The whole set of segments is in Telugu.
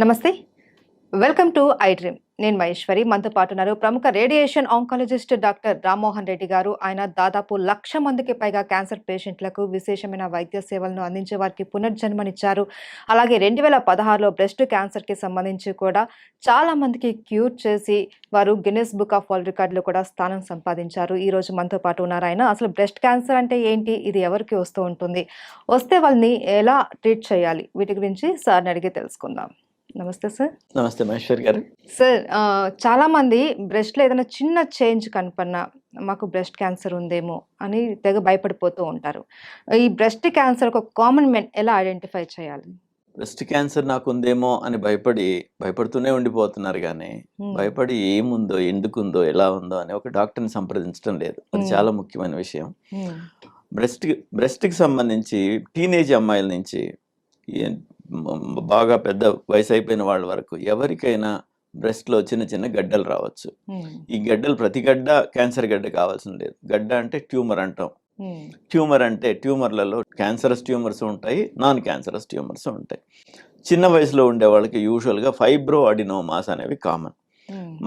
నమస్తే. వెల్కమ్ టు ఐ డ్రీమ్ నేను మహేశ్వరి మనతో పాటు ఉన్నారు ప్రముఖ radiation oncologist doctor Rammohan Reddy garu. ఆయన దాదాపు లక్ష మందికి పైగా క్యాన్సర్ పేషెంట్లకు విశేషమైన వైద్య సేవలను అందించే వారికి పునర్జన్మనిచ్చారు. అలాగే రెండు వేల పదహారులో బ్రెస్ట్ క్యాన్సర్కి సంబంధించి కూడా చాలా మందికి క్యూర్ చేసి వారు గిన్నెస్ బుక్ ఆఫ్ వరల్డ్ రికార్డులో కూడా స్థానం సంపాదించారు. ఈ రోజు మనతో పాటు ఉన్నారు ఆయన. అసలు బ్రెస్ట్ క్యాన్సర్ అంటే ఏంటి? ఇది ఎవరికి వస్తూ ఉంటుంది? వస్తే వాళ్ళని ఎలా ట్రీట్ చేయాలి? వీటి గురించి సార్ని అడిగి తెలుసుకుందాం. నమస్తే సార్ నమస్తే మహేశ్వర్ గారు సార్ చాలా మంది బ్రెస్ట్లో ఏదైనా చిన్న చేంజ్ కనపడినా మాకు బ్రెస్ట్ క్యాన్సర్ ఉందేమో అని తెగ భయపడిపోతూ ఉంటారు ఈ బ్రెస్ట్ క్యాన్సర్ ఒక కామన్ మెన్ ఎలా ఐడెంటిఫై చేయాలి బ్రెస్ట్ క్యాన్సర్ నాకు ఉందేమో అని భయపడి భయపడుతూనే ఉండిపోతున్నారు కానీ. భయపడి ఏముందో ఎందుకుందో ఎలా ఉందో అని ఒక డాక్టర్ని సంప్రదించడం లేదు అది. చాలా ముఖ్యమైన విషయం. బ్రెస్ట్ బ్రెస్ట్కి సంబంధించి టీనేజ్ అమ్మాయిల నుంచి బాగా పెద్ద వయసు అయిపోయిన వాళ్ళ వరకు ఎవరికైనా బ్రెస్ట్లో చిన్న చిన్న గడ్డలు రావచ్చు. ఈ గడ్డలు ప్రతి గడ్డ క్యాన్సర్ గడ్డ కావాల్సిన లేదు గడ్డ అంటే ట్యూమర్ అంటాం. ట్యూమర్ అంటే ట్యూమర్లలో క్యాన్సరస్ ట్యూమర్స్ ఉంటాయి నాన్ క్యాన్సరస్ ట్యూమర్స్ ఉంటాయి చిన్న వయసులో ఉండే వాళ్ళకి యూజువల్గా ఫైబ్రో అడినోమాస్ అనేవి కామన్.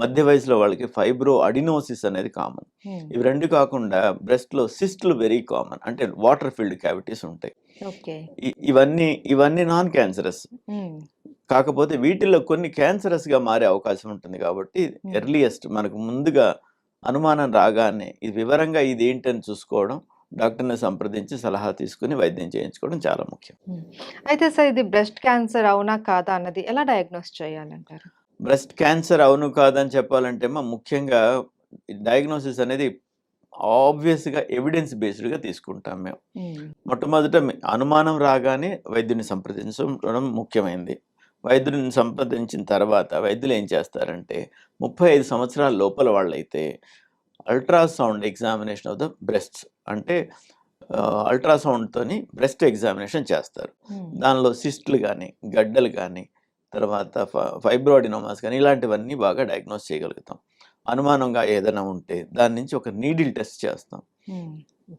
మధ్య వయసులో వాళ్ళకి ఫైబ్రో అడినోసిస్ అనేది కామన్. ఇవి రెండు కాకుండా బ్రెస్ట్లో సిస్ట్లు వెరీ కామన్ అంటే వాటర్ ఫిల్డ్ క్యావిటీస్ ఉంటాయి ఇవన్నీ ఇవన్నీ నాన్ క్యాన్సరస్. కాకపోతే వీటిల్లో కొన్ని క్యాన్సరస్గా మారే అవకాశం ఉంటుంది కాబట్టి. ఎర్లియస్ట్ మనకు ముందుగా అనుమానం రాగానే ఇది వివరంగా ఇది ఏంటని చూసుకోవడం డాక్టర్ని సంప్రదించి సలహా తీసుకుని వైద్యం చేయించుకోవడం చాలా ముఖ్యం. అయితే సార్ ఇది బ్రెస్ట్ క్యాన్సర్ అవునా కాదా అన్నది ఎలా డయాగ్నోస్ చేయాలంటారు? బ్రెస్ట్ క్యాన్సర్ అవును కాదని చెప్పాలంటే మా ముఖ్యంగా డయాగ్నోసిస్ అనేది ఆబ్వియస్గా ఎవిడెన్స్ బేస్డ్గా తీసుకుంటాం మేము Hmm. మొట్టమొదట అనుమానం రాగానే వైద్యుని సంప్రదించడం ముఖ్యమైనది వైద్యుని సంప్రదించిన తర్వాత వైద్యులు ఏం చేస్తారంటే ముప్పై ఐదు సంవత్సరాల లోపల వాళ్ళైతే ultrasound examination of the breasts అంటే అల్ట్రాసౌండ్తోని బ్రెస్ట్ ఎగ్జామినేషన్ చేస్తారు Hmm. దానిలో సిస్ట్లు కానీ గడ్డలు కానీ తర్వాత ఫైబ్రోడినోమాస్ కానీ ఇలాంటివన్నీ బాగా డయాగ్నోస్ చేయగలుగుతాం అనుమానంగా ఏదైనా ఉంటే దాని నుంచి ఒక నీడిల్ టెస్ట్ చేస్తాం.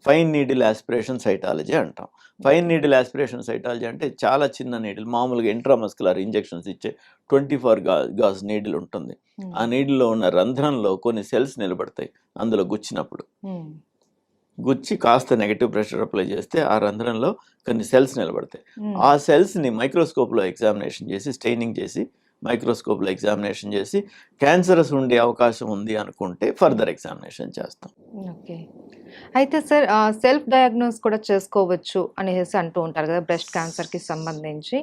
ఫైన్ నీడిల్ ఆస్పిరేషన్ సైటాలజీ అంటాం ఫైన్ నీడిల్ ఆస్పిరేషన్ సైటాలజీ అంటే చాలా చిన్న నీడిల్ మామూలుగా ఇంట్రామస్కులర్ ఇంజెక్షన్స్ ఇచ్చే ట్వంటీ ఫోర్గా గాజ్ నీడిల్ ఉంటుంది. ఆ నీడిల్లో ఉన్న రంధ్రంలో కొన్ని సెల్స్ నిలబడతాయి అందులో గుచ్చినప్పుడు. గుచ్చి కాస్త నెగటివ్ ప్రెషర్ అప్లై చేస్తే ఆ రంధ్రంలో కొన్ని సెల్స్ నిలబడతాయి. ఆ సెల్స్ని మైక్రోస్కోప్లో ఎగ్జామినేషన్ చేసి స్టెయినింగ్ చేసి మైక్రోస్కోప్లో ఎగ్జామినేషన్ చేసి క్యాన్సరస్ ఉండే అవకాశం ఉంది అనుకుంటే ఫర్దర్ ఎగ్జామినేషన్ చేస్తాం. ఓకే. అయితే సార్ సెల్ఫ్ డయాగ్నోస్ కూడా చేసుకోవచ్చు అనేసి అంటూ ఉంటారు కదా బ్రెస్ట్ క్యాన్సర్కి సంబంధించి.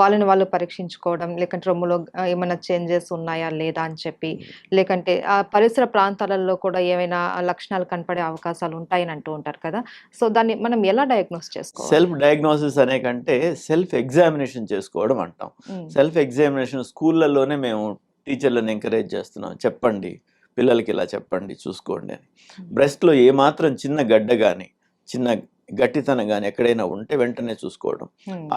వాళ్ళని వాళ్ళు పరీక్షించుకోవడం లేకంటే రొమ్ములో ఏమైనా చేంజెస్ ఉన్నాయా లేదా అని చెప్పి లేకంటే ఆ పరిసర ప్రాంతాలలో కూడా ఏమైనా లక్షణాలు కనపడే అవకాశాలు ఉంటాయని అంటూ ఉంటారు కదా. సో దాన్ని మనం ఎలా డయాగ్నోస్ చేసుకోవాలి? సెల్ఫ్ డయాగ్నోసిస్ అనే కంటే సెల్ఫ్ ఎగ్జామినేషన్ చేసుకోవడం అంటాం. సెల్ఫ్ ఎగ్జామినేషన్ స్కూళ్ళల్లోనే మేము టీచర్లను ఎంకరేజ్ చేస్తున్నాం. చెప్పండి. పిల్లలకి ఇలా చెప్పండి చూసుకోండి అని. బ్రెస్ట్లో ఏమాత్రం చిన్న గడ్డ కానీ చిన్న గట్టితనం కానీ ఎక్కడైనా ఉంటే వెంటనే చూసుకోవడం.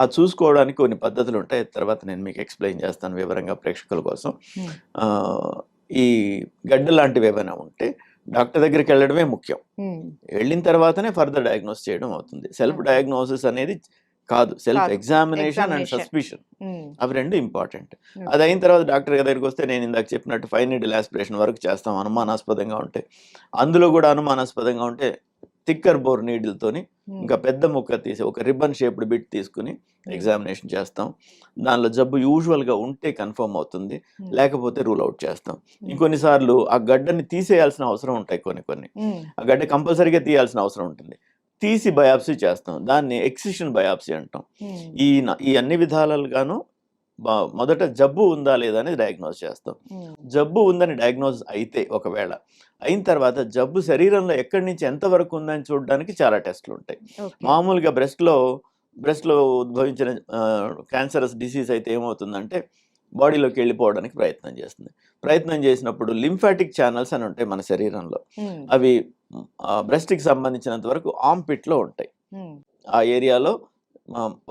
ఆ చూసుకోవడానికి కొన్ని పద్ధతులు ఉంటాయి. తర్వాత నేను మీకు ఎక్స్ప్లెయిన్ చేస్తాను వివరంగా ప్రేక్షకుల కోసం. ఈ గడ్డ లాంటివి ఏమైనా ఉంటే డాక్టర్ దగ్గరికి వెళ్ళడమే ముఖ్యం. వెళ్ళిన తర్వాతనే ఫర్దర్ డయాగ్నోస్ చేయడం అవుతుంది. సెల్ఫ్. డయాగ్నోసిస్ అనేది కాదు. సెల్ఫ్. Examination and. సస్పిషన్ అవి రెండు ఇంపార్టెంట్ Okay. అది అయిన తర్వాత డాక్టర్ దగ్గరికి వస్తే నేను ఇందాక చెప్పినట్టు ఫైవ్ నీడిల్ ఆస్పిరేషన్ వరకు చేస్తాం. అనుమానాస్పదంగా ఉంటే. అందులో కూడా అనుమానాస్పదంగా ఉంటే థిక్కర్ బోర్ నీడిల్తోని ఇంకా పెద్ద ముక్క తీసి ఒక రిబ్బన్ షేప్డ్ బిట్ తీసుకుని ఎగ్జామినేషన్ చేస్తాం. దానిలో జబ్బు యూజువల్గా ఉంటే కన్ఫర్మ్ అవుతుంది. ఉమ్, లేకపోతే రూల్ అవుట్ చేస్తాం. ఇంకొన్నిసార్లు ఆ గడ్డని తీసేయాల్సిన అవసరం ఉంటాయి కొన్ని కొన్ని. ఆ గడ్డ కంపల్సరీగా తీయాల్సిన అవసరం ఉంటుంది. తీసి బయాప్సీ చేస్తాం. దాన్ని ఎక్సిషన్ బయాప్సీ అంటాం. ఈ ఈ అన్ని విధాలుగాను మొదట జబ్బు ఉందా లేదా అనేది డయాగ్నోస్ చేస్తాం. జబ్బు ఉందని డయాగ్నోస్ అయితే ఒకవేళ అయిన తర్వాత జబ్బు శరీరంలో ఎక్కడి నుంచి ఎంతవరకు ఉందని చూడడానికి చాలా టెస్టులు ఉంటాయి. మామూలుగా బ్రెస్ట్లో బ్రెస్ట్లో ఉద్భవించిన క్యాన్సరస్ డిసీజ్ అయితే ఏమవుతుందంటే బాడీలోకి వెళ్ళిపోవడానికి ప్రయత్నం చేస్తుంది. ప్రయత్నం చేసినప్పుడు లింఫాటిక్ ఛానల్స్ అని ఉంటాయి మన శరీరంలో. అవి బ్రెస్ట్కి సంబంధించినంత వరకు ఆమ్ పిట్లో ఉంటాయి. ఆ ఏరియాలో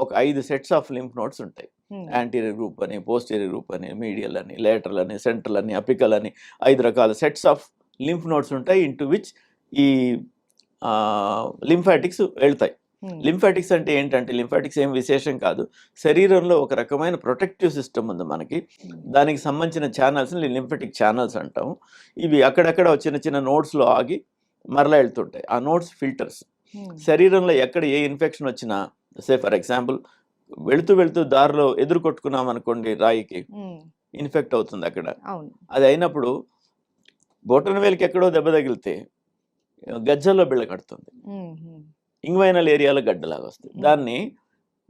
ఒక ఐదు సెట్స్ ఆఫ్ లింఫ్ నోట్స్ ఉంటాయి. యాంటీరియర్ గ్రూప్ అని పోస్టీరియర్ గ్రూప్ అని మీడియల్ అని లేటరల్ అని సెంట్రల్ అని అపికల్ అని ఐదు రకాల సెట్స్ ఆఫ్ లింఫ్ నోట్స్ ఉంటాయి. ఇంటూ విచ్ ఈ లింఫాటిక్స్ వెళ్తాయి. లింఫాటిక్స్ అంటే ఏంటంటే లింఫాటిక్స్ ఏం విశేషం కాదు. శరీరంలో ఒక రకమైన ప్రొటెక్టివ్ సిస్టమ్ ఉంది మనకి. దానికి సంబంధించిన ఛానల్స్ లింఫాటిక్ ఛానల్స్ అంటాం. ఇవి అక్కడక్కడ చిన్న చిన్న నోట్స్లో ఆగి మరలా వెళ్తుంటాయి ఆ నోట్స్ ఫిల్టర్స్. శరీరంలో ఎక్కడ ఏ ఇన్ఫెక్షన్ వచ్చినా సే ఫర్ ఎగ్జాంపుల్ వెళుతూ వెళుతూ దారిలో ఎదురు కొట్టుకున్నాం అనుకోండి రాయికి ఇన్ఫెక్ట్ అవుతుంది అక్కడ. అది అయినప్పుడు బొటన వేలికి ఎక్కడో దెబ్బ తగిలితే గజ్జల్లో బిళ్ళ కడుతుంది. ఇంగ్వైనల్ ఏరియాలో గడ్డలాగా వస్తుంది దాన్ని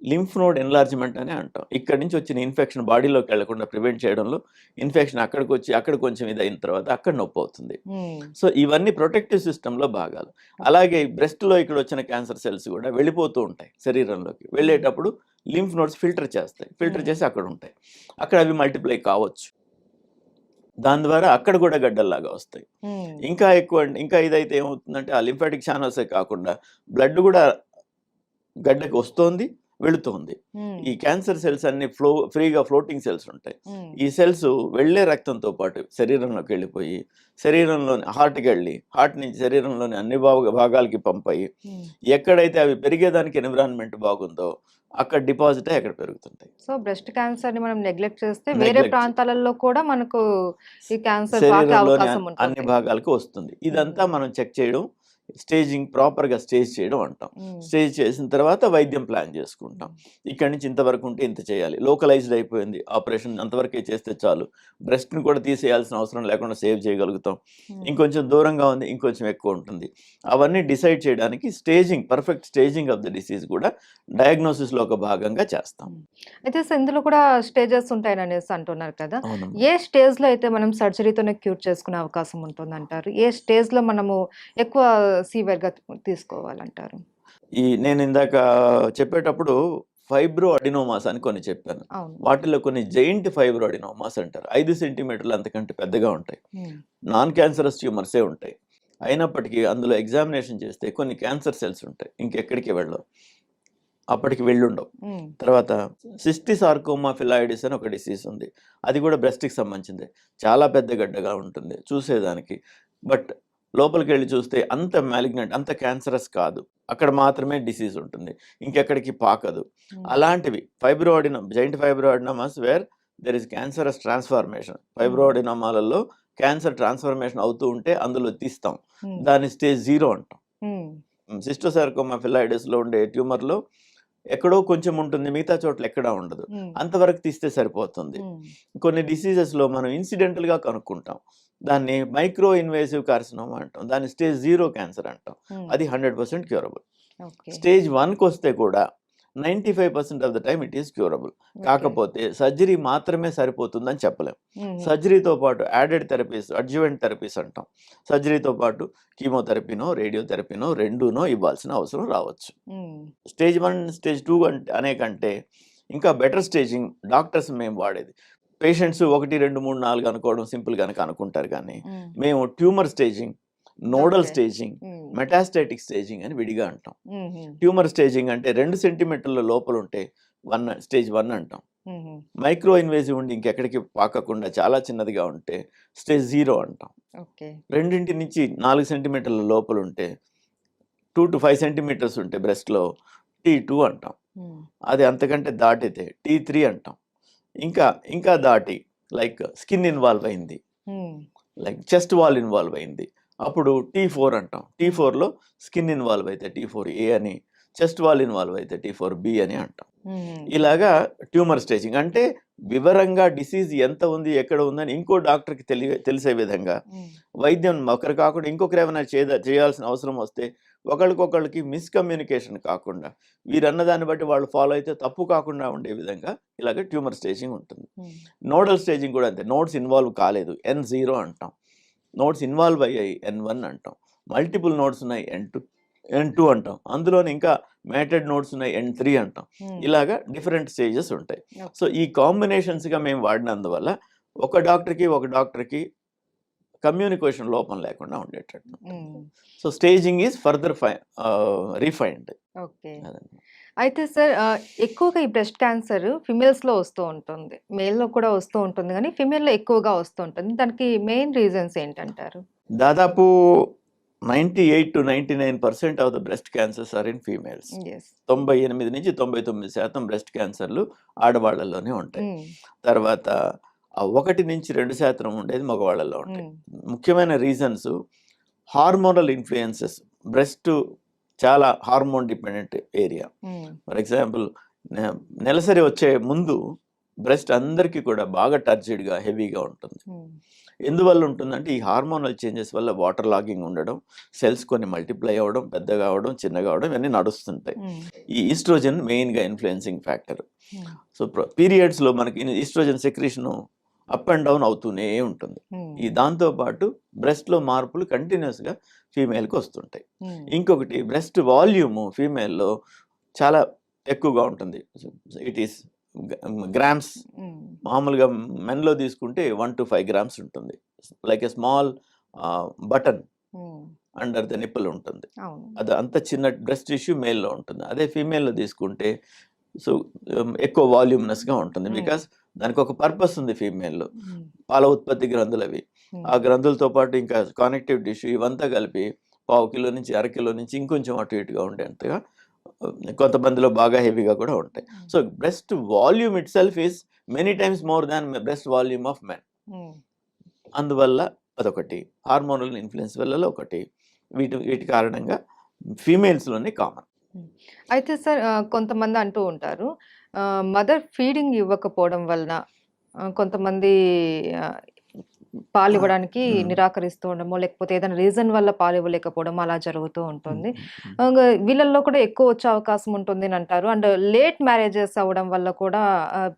లింఫ్ నోడ్ ఎన్లార్జ్మెంట్ అని అంటాం. ఇక్కడి నుంచి వచ్చిన ఇన్ఫెక్షన్ బాడీలోకి వెళ్ళకుండా ప్రివెంట్ చేయడంలో ఇన్ఫెక్షన్ అక్కడికి వచ్చి అక్కడ కొంచెం ఇది అయిన తర్వాత అక్కడ నొప్పి అవుతుంది. సో ఇవన్నీ ప్రొటెక్టివ్ సిస్టంలో భాగాలు. అలాగే బ్రెస్ట్లో ఇక్కడ వచ్చిన క్యాన్సర్ సెల్స్ కూడా వెళ్ళిపోతూ ఉంటాయి శరీరంలోకి. వెళ్ళేటప్పుడు లింఫ్ నోడ్స్ ఫిల్టర్ చేస్తాయి. ఫిల్టర్. చేసి అక్కడ ఉంటాయి. అక్కడ అవి మల్టిప్లై కావచ్చు. దాని ద్వారా అక్కడ కూడా గడ్డల్లాగా వస్తాయి. ఇంకా ఎక్కువ ఇంకా ఇదైతే ఏమవుతుందంటే ఆ లింఫాటిక్ ఛానల్సే కాకుండా బ్లడ్ కూడా గడ్డకి వస్తోంది వెళుతోంది. ఈ క్యాన్సర్ సెల్స్ అన్ని ఫ్లో ఫ్రీగా ఫ్లోటింగ్ సెల్స్ ఉంటాయి. ఈ సెల్స్ వెళ్ళే రక్తంతో పాటు శరీరంలోకి వెళ్ళిపోయి శరీరంలోని హార్ట్కి వెళ్ళి హార్ట్ నుంచి శరీరంలోని అన్ని భాగ భాగాలకి పంపాయి. ఎక్కడైతే అవి పెరిగేదానికి ఎన్విరాన్మెంట్ బాగుందో అక్కడ డిపాజిట్ అక్కడ పెరుగుతుంటాయి సో బ్రెస్ట్ క్యాన్సర్ని మనం నెగ్లెక్ట్ చేస్తే వేరే. ప్రాంతాలలో కూడా మనకు ఈ క్యాన్సర్ అన్ని భాగాలకు వస్తుంది ఇదంతా మనం చెక్ చేయడం స్టేజింగ్ ప్రాపర్గా స్టేజ్ చేయడం అంటాం. స్టేజ్ చేసిన తర్వాత వైద్యం ప్లాన్ చేసుకుంటాం. ఇక్కడి నుంచి ఇంతవరకు ఉంటే ఇంత చేయాలి. లోకలైజ్డ్ అయిపోయింది. ఆపరేషన్ అంతవరకే చేస్తే చాలు. బ్రెస్ట్ని కూడా తీసేయాల్సిన అవసరం లేకుండా సేవ్ చేయగలుగుతాం. ఇంకొంచెం దూరంగా ఉంది ఇంకొంచెం ఎక్కువ ఉంటుంది. అవన్నీ డిసైడ్ చేయడానికి staging perfect staging of the disease కూడా డయాగ్నోసిస్లో ఒక భాగంగా చేస్తాం. అయితే ఇందులో కూడా స్టేజెస్ ఉంటాయని అనేసి అంటున్నారు కదా! ఏ స్టేజ్లో అయితే మనం సర్జరీతోనే క్యూర్ చేసుకునే అవకాశం ఉంటుంది అంటారు ఏ స్టేజ్లో మనము ఎక్కువ సీవియర్గా తీసుకోవాలంటారు. ఈ నేను ఇందాక చెప్పేటప్పుడు ఫైబ్రో అడినోమాస్ అని కొన్ని చెప్పాను. వాటిలో కొన్ని జైంట్ ఫైబ్రో అడినోమాస్ అంటారు. ఐదు సెంటీమీటర్లు అంతకంటే పెద్దగా ఉంటాయి. నాన్ క్యాన్సరస్ ట్యూమర్సే ఉంటాయి. అయినప్పటికీ అందులో ఎగ్జామినేషన్ చేస్తే కొన్ని క్యాన్సర్ సెల్స్ ఉంటాయి. ఇంకెక్కడికి వెళ్ళవు. అప్పటికి వెళ్ళుండవు. తర్వాత సిస్టిసార్కోమా ఫిలాయిడిస్ అని ఒక డిసీజ్ ఉంది. అది కూడా బ్రెస్ట్కి సంబంధించింది. చాలా పెద్ద గడ్డగా ఉంటుంది. చూసేదానికి. బట్ లోపలికి వెళ్ళి చూస్తే అంత మ్యాలిగ్నెంట్ అంత క్యాన్సరస్ కాదు. అక్కడ మాత్రమే డిసీజ్ ఉంటుంది. ఇంకెక్కడికి పాకదు. అలాంటివి fibroadenoma giant fibroadenomas where there is cancerous transformation. ఫైబ్రోడినమాలలో cancer transformation అవుతూ ఉంటే అందులో తీస్తాం. దాన్ని స్టేజ్ జీరో అంటాం. సిస్టోసార్కోమా ఫిలాయిడిస్లో ఉండే ట్యూమర్లో ఎక్కడో కొంచెం ఉంటుంది మిగతా చోట్ల ఎక్కడా ఉండదు. అంతవరకు తీస్తే సరిపోతుంది. కొన్ని డిసీజెస్లో మనం ఇన్సిడెంటల్గా కనుక్కుంటాం. దాన్ని మైక్రో ఇన్వేసివ్ కార్సినోమా అంటాం. దాన్ని స్టేజ్ జీరో క్యాన్సర్ అంటాం. అది హండ్రెడ్ పర్సెంట్ క్యూరబుల్. స్టేజ్ వన్కి వస్తే కూడా ninety five percent of the time it is curable. కాకపోతే సర్జరీ మాత్రమే సరిపోతుందని చెప్పలేం. సర్జరీతో పాటు యాడెడ్ థెరపీస్ అడ్జువెంట్ థెరపీస్ అంటాం. సర్జరీతో పాటు కీమోథెరపీనో రేడియోథెరపీనో రెండునో ఇవ్వాల్సిన అవసరం రావచ్చు. స్టేజ్ వన్ స్టేజ్ టూ అంటే అనే కంటే ఇంకా బెటర్ స్టేజింగ్ డాక్టర్స్ మేము వాడేది. పేషెంట్స్ ఒకటి రెండు మూడు నాలుగు అనుకోవడం సింపుల్ కనుక అనుకుంటారు కానీ మేము tumour staging nodal. Staging metastatic staging అని విడిగా అంటాం. ట్యూమర్ స్టేజింగ్ అంటే రెండు సెంటీమీటర్ల లోపల ఉంటే వన్ స్టేజ్ వన్ అంటాం. మైక్రో ఇన్వేజివ్ ఉండి ఇంకెక్కడికి పాకకుండా చాలా చిన్నదిగా ఉంటే స్టేజ్ జీరో అంటాం. రెండింటి నుంచి నాలుగు సెంటీమీటర్ల లోపల ఉంటే టూ టు ఫైవ్ సెంటీమీటర్స్ ఉంటే బ్రెస్ట్లో టీ టూ అంటాం. అది అంతకంటే దాటితే టీ త్రీ అంటాం. ఇంకా ఇంకా దాటి లైక్ స్కిన్ ఇన్వాల్వ్ అయింది. లైక్ చెస్ట్ వాల్ ఇన్వాల్వ్ అయింది. అప్పుడు టీ ఫోర్ అంటాం. టీ ఫోర్లో స్కిన్ ఇన్వాల్వ్ అయితే టీ ఫోర్ ఏ అని చెస్ట్ వాల్ ఇన్వాల్వ్ అయితే టీ ఫోర్ బి అని అంటాం. ఇలాగా ట్యూమర్ స్టేజింగ్ అంటే వివరంగా డిసీజ్ ఎంత ఉంది ఎక్కడ ఉందని ఇంకో డాక్టర్కి తెలియ తెలిసే విధంగా. వైద్యం ఒకరు కాకుండా ఇంకొకరు ఏమైనా చేద చేయాల్సిన అవసరం వస్తే ఒకరికొకళ్ళకి మిస్కమ్యూనికేషన్ కాకుండా వీరన్న దాన్ని బట్టి వాళ్ళు ఫాలో అయితే తప్పు కాకుండా ఉండే విధంగా ఇలాగ ట్యూమర్ స్టేజింగ్ ఉంటుంది. నోడల్ స్టేజింగ్ కూడా అంతే. నోట్స్ ఇన్వాల్వ్ కాలేదు. ఎన్ జీరో అంటాం. నోట్స్ ఇన్వాల్వ్ అయ్యాయి. ఎన్ వన్ అంటాం. మల్టిపుల్ నోట్స్ ఉన్నాయి. ఎన్ టూ ఎన్ టూ అంటాం. అందులోనే ఇంకా మ్యాటెడ్ నోట్స్ ఉన్నాయి ఎన్ త్రీ అంటాం. ఇలాగా డిఫరెంట్ స్టేజెస్ ఉంటాయి. సో ఈ కాంబినేషన్స్గా మేము వాడినందువల్ల ఒక డాక్టర్కి ఒక డాక్టర్కి కమ్యూనికేషన్ లోపం లేకుండా ఉండేటట్టు so staging is further fine refined okay. అయితే సార్ ఎక్కువగా ఈ బ్రెస్ట్ క్యాన్సర్ ఫిమేల్స్లో వస్తూ ఉంటుంది. మేల్లో కూడా వస్తూ ఉంటుంది. కానీ ఫిమేల్లో ఎక్కువగా వస్తూ ఉంటుంది. దానికి మెయిన్ రీజన్స్ ఏంటంటారు? దాదాపు ninety eight to ninety nine percent of the breast cancers are in females తొంభై ఎనిమిది నుంచి తొంభై తొమ్మిది శాతం బ్రెస్ట్ క్యాన్సర్లు ఆడవాళ్ళలోనే ఉంటాయి. తర్వాత ఆ ఒకటి నుంచి రెండు శాతం ఉండేది మగవాళ్ళలో ఉంటాయి. ముఖ్యమైన రీజన్స్ హార్మోనల్ ఇన్ఫ్లుయెన్సెస్ బ్రెస్ట్ చాలా hormone dependent area for example నెలసరి వచ్చే ముందు బ్రెస్ట్ అందరికీ కూడా బాగా టర్జిడ్గా హెవీగా ఉంటుంది. ఎందువల్ల ఉంటుందంటే ఈ హార్మోనల్ చేంజెస్ వల్ల వాటర్ లాగింగ్ ఉండడం సెల్స్ కొన్ని మల్టిప్లై అవ్వడం పెద్దగా అవడం చిన్నగా అవడం ఇవన్నీ నడుస్తుంటాయి. ఈ ఈస్ట్రోజన్ మెయిన్గా ఇన్ఫ్లుయెన్సింగ్ ఫ్యాక్టర్. సో పీరియడ్స్లో మనకి oestrogen secretion up and down అవుతూనే ఉంటుంది. ఈ దాంతో పాటు బ్రెస్ట్లో మార్పులు కంటిన్యూస్గా ఫీమేల్కి వస్తుంటాయి. ఇంకొకటి బ్రెస్ట్ వాల్యూమ్ ఫీమేల్లో చాలా ఎక్కువగా ఉంటుంది. ఇట్ ఈస్ గ్రామ్స్ మామూలుగా మెన్లో తీసుకుంటే వన్ టు ఫైవ్ గ్రామ్స్ ఉంటుంది. Like a small button under the nipple ఉంటుంది. అది అంత చిన్న బ్రెస్ట్ టిష్యూ మేల్లో ఉంటుంది. అదే ఫీమేల్లో తీసుకుంటే సో ఎక్కువ వాల్యూమ్నెస్గా ఉంటుంది. బికాస్ దానికి ఒక పర్పస్ ఉంది ఫీమేల్లో. పాల ఉత్పత్తి గ్రంథులు అవి ఆ గ్రంథులతో పాటు ఇంకా కనెక్టివ్ టిష్యూ ఇవంతా కలిపి పావు కిలో నుంచి అర కిలో నుంచి ఇంకొంచెం అటు ఇటుగా ఉండేంతగా కొంతమందిలో బాగా హెవీగా కూడా ఉంటాయి. So breast volume itself is many times more than breast volume of men. అందువల్ల అదొకటి. హార్మోనల్ ఇన్ఫ్లుయెన్స్ వల్ల ఒకటి. వీటి వీటి కారణంగా ఫీమేల్స్లోనే కామన్. అయితే సార్ కొంతమంది అంటూ ఉంటారు మదర్ ఫీడింగ్ ఇవ్వకపోవడం వలన కొంతమంది పాలు ఇవ్వడానికి. నిరాకరిస్తూ ఉండడమో లేకపోతే ఏదైనా రీజన్ వల్ల పాలు ఇవ్వలేకపోవడం అలా జరుగుతూ ఉంటుంది. వీళ్ళల్లో కూడా ఎక్కువ వచ్చే అవకాశం ఉంటుంది అని అంటారు. అండ్ లేట్ మ్యారేజెస్ అవ్వడం వల్ల కూడా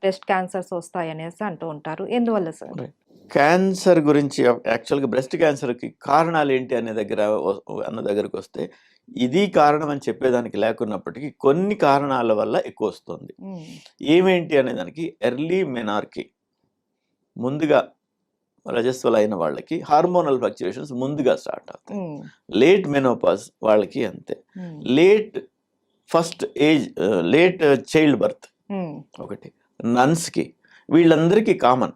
బ్రెస్ట్ క్యాన్సర్స్ వస్తాయి అనేసి అంటూ ఉంటారు. ఎందువల్ల సార్? క్యాన్సర్ గురించి యాక్చువల్గా బ్రెస్ట్ క్యాన్సర్కి కారణాలు ఏంటి అనే దగ్గర అన్న దగ్గరకు వస్తే ఇది కారణం అని చెప్పేదానికి లేకున్నప్పటికీ కొన్ని కారణాల వల్ల ఎక్కువ వస్తుంది. ఏమేంటి అనే దానికి ఎర్లీ మెనార్కి ముందుగా రజస్వల అయిన వాళ్ళకి హార్మోనల్ ఫ్లక్చుయేషన్స్ ముందుగా స్టార్ట్ అవుతాయి. లేట్ మెనోపాస్ వాళ్ళకి అంతే. Late first age late child birth. ఒకటి నన్స్కి వీళ్ళందరికీ కామన్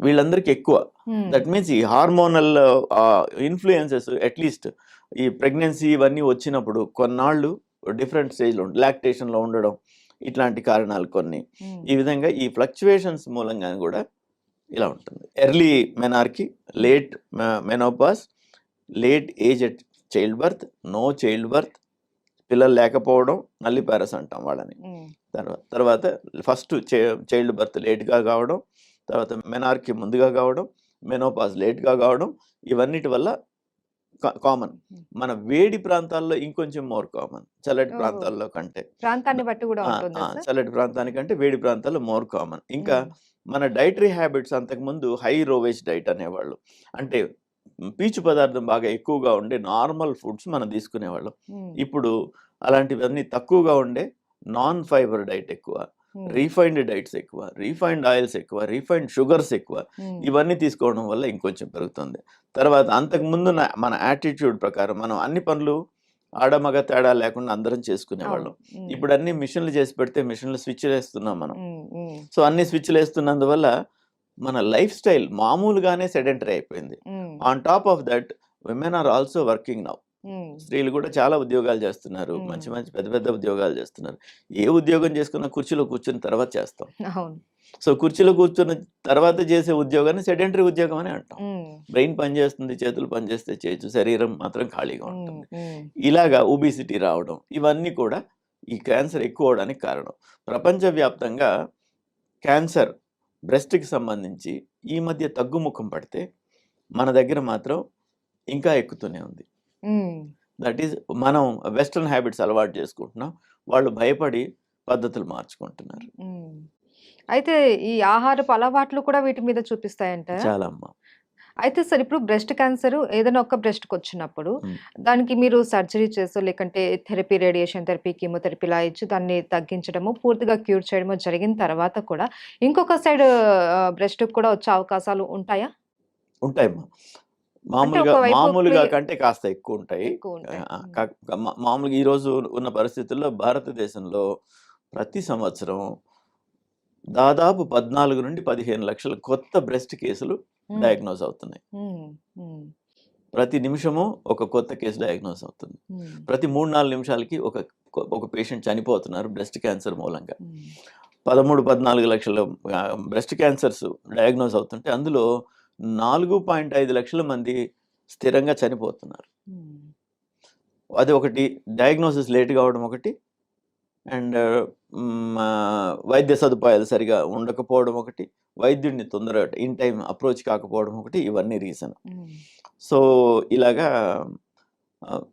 వీళ్ళందరికీ ఎక్కువ. దట్ మీన్స్ ఈ హార్మోనల్ ఇన్ఫ్లుయెన్సెస్ అట్లీస్ట్ ఈ ప్రెగ్నెన్సీ ఇవన్నీ వచ్చినప్పుడు కొన్నాళ్ళు డిఫరెంట్ స్టేజ్లో లాక్టేషన్లో ఉండడం ఇట్లాంటి కారణాలు కొన్ని. ఈ విధంగా ఈ ఫ్లక్చువేషన్స్ మూలంగా కూడా ఇలా ఉంటుంది. Early menarche late menopause late age at child birth no child birth పిల్లలు లేకపోవడం నల్లి ప్యారస్ అంటాం వాళ్ళని. తర్వాత తర్వాత ఫస్ట్ చైల్డ్ బర్త్ లేట్గా కావడం తర్వాత మెనార్కి ముందుగా కావడం మెనోపాజ్ లేట్గా కావడం ఇవన్నిటి వల్ల కామన్ మన వేడి ప్రాంతాల్లో ఇంకొంచెం మోర్ కామన్ చల్లటి. ప్రాంతాల్లో కంటే. ప్రాంతాన్ని బట్టి కూడా చల్లటి ప్రాంతానికంటే వేడి ప్రాంతాల్లో మోర్ కామన్ ఇంకా. మన డైటరీ హ్యాబిట్స్ అంతకుముందు హై రోవేజ్ డైట్ అనేవాళ్ళు అంటే పీచు పదార్థం బాగా ఎక్కువగా ఉండే నార్మల్ ఫుడ్స్ మనం తీసుకునేవాళ్ళం. ఇప్పుడు అలాంటివన్నీ తక్కువగా ఉండే నాన్ ఫైబర్ డైట్ ఎక్కువ. రీఫైన్డ్ డైట్స్ ఎక్కువ రీఫైన్డ్ ఆయిల్స్ ఎక్కువ రీఫైన్డ్ షుగర్స్ ఎక్కువ. ఇవన్నీ తీసుకోవడం వల్ల ఇంకొంచెం పెరుగుతుంది తర్వాత అంతకుముందు మన యాటిట్యూడ్ ప్రకారం మనం అన్ని పనులు ఆడమగ తేడా లేకుండా అందరం చేసుకునేవాళ్ళం. ఇప్పుడు అన్ని మిషన్లు చేసి పెడితే మిషన్లు స్విచ్ వేస్తున్నాం మనం. సో అన్ని స్విచ్లు వేస్తున్నందువల్ల మన లైఫ్ స్టైల్ మామూలుగానే సెడెంటరీ అయిపోయింది. On top of that women are also working now. స్త్రీలు కూడా చాలా ఉద్యోగాలు చేస్తున్నారు. మంచి మంచి పెద్ద పెద్ద ఉద్యోగాలు చేస్తున్నారు ఏ ఉద్యోగం చేసుకున్నా కుర్చీలో కూర్చున్న తర్వాత చేస్తాం సో కుర్చీలో కూర్చున్న తర్వాత చేసే ఉద్యోగాన్ని సెడెంటరీ ఉద్యోగం అని అంటాం. బ్రెయిన్ పనిచేస్తుంది చేతులు పనిచేస్తే చేయొచ్చు శరీరం మాత్రం ఖాళీగా. ఉంటుంది. ఇలాగా ఒబిసిటీ రావడం ఇవన్నీ కూడా ఈ క్యాన్సర్ ఎక్కువ అవడానికి కారణం ప్రపంచవ్యాప్తంగా క్యాన్సర్ బ్రెస్ట్కి సంబంధించి ఈ మధ్య తగ్గుముఖం పడితే మన దగ్గర మాత్రం ఇంకా ఎక్కుతూనే ఉంది. దట్ ఈస్ మనం వెస్ట్రన్ హ్యాబిట్స్ అలవాటు చేసుకుంటున్నాం. వాళ్ళు భయపడి పద్ధతులు మార్చుకుంటున్నారు. అయితే ఈ ఆహారపు అలవాట్లు కూడా వీటి మీద చూపిస్తాయంటారా చాలా అమ్మ. అయితే సార్ ఇప్పుడు బ్రెస్ట్ క్యాన్సర్ ఏదైనా ఒక బ్రెస్ట్కి వచ్చినప్పుడు. దానికి మీరు సర్జరీ చేసో లేకంటే థెరపీ రేడియేషన్ థెరపీ కీమోథెరపీ ఇలా ఇచ్చి దాన్ని తగ్గించడము పూర్తిగా క్యూర్ చేయడము జరిగిన తర్వాత కూడా ఇంకొక సైడ్ బ్రెస్ట్ కూడా వచ్చే అవకాశాలు ఉంటాయా? ఉంటాయమ్మా. మామూలుగా మామూలుగా కంటే కాస్త ఎక్కువ ఉంటాయి మామూలుగా ఈరోజు ఉన్న పరిస్థితుల్లో భారతదేశంలో ప్రతి సంవత్సరం దాదాపు పద్నాలుగు నుండి పదిహేను లక్షల కొత్త బ్రెస్ట్ కేసులు మ్మ్. డయాగ్నోజ్ అవుతున్నాయి. ప్రతి నిమిషము ఒక కొత్త కేసు డయాగ్నోస్ అవుతుంది. ప్రతి మూడు నాలుగు నిమిషాలకి ఒక ఒక పేషెంట్ చనిపోతున్నారు బ్రెస్ట్ క్యాన్సర్ మూలంగా. పదమూడు పద్నాలుగు లక్షల బ్రెస్ట్ క్యాన్సర్స్ డయాగ్నోస్ అవుతుంటే అందులో నాలుగు పాయింట్ ఐదు లక్షల మంది స్థిరంగా చనిపోతున్నారు. అది ఒకటి డయాగ్నోసిస్ లేట్ కావడం ఒకటి అండ్ వైద్య సదుపాయాలు సరిగా ఉండకపోవడం ఒకటి వైద్యుడిని తొందరగా ఇన్ టైం అప్రోచ్ కాకపోవడం ఒకటి ఇవన్నీ రీజన్. సో ఇలాగా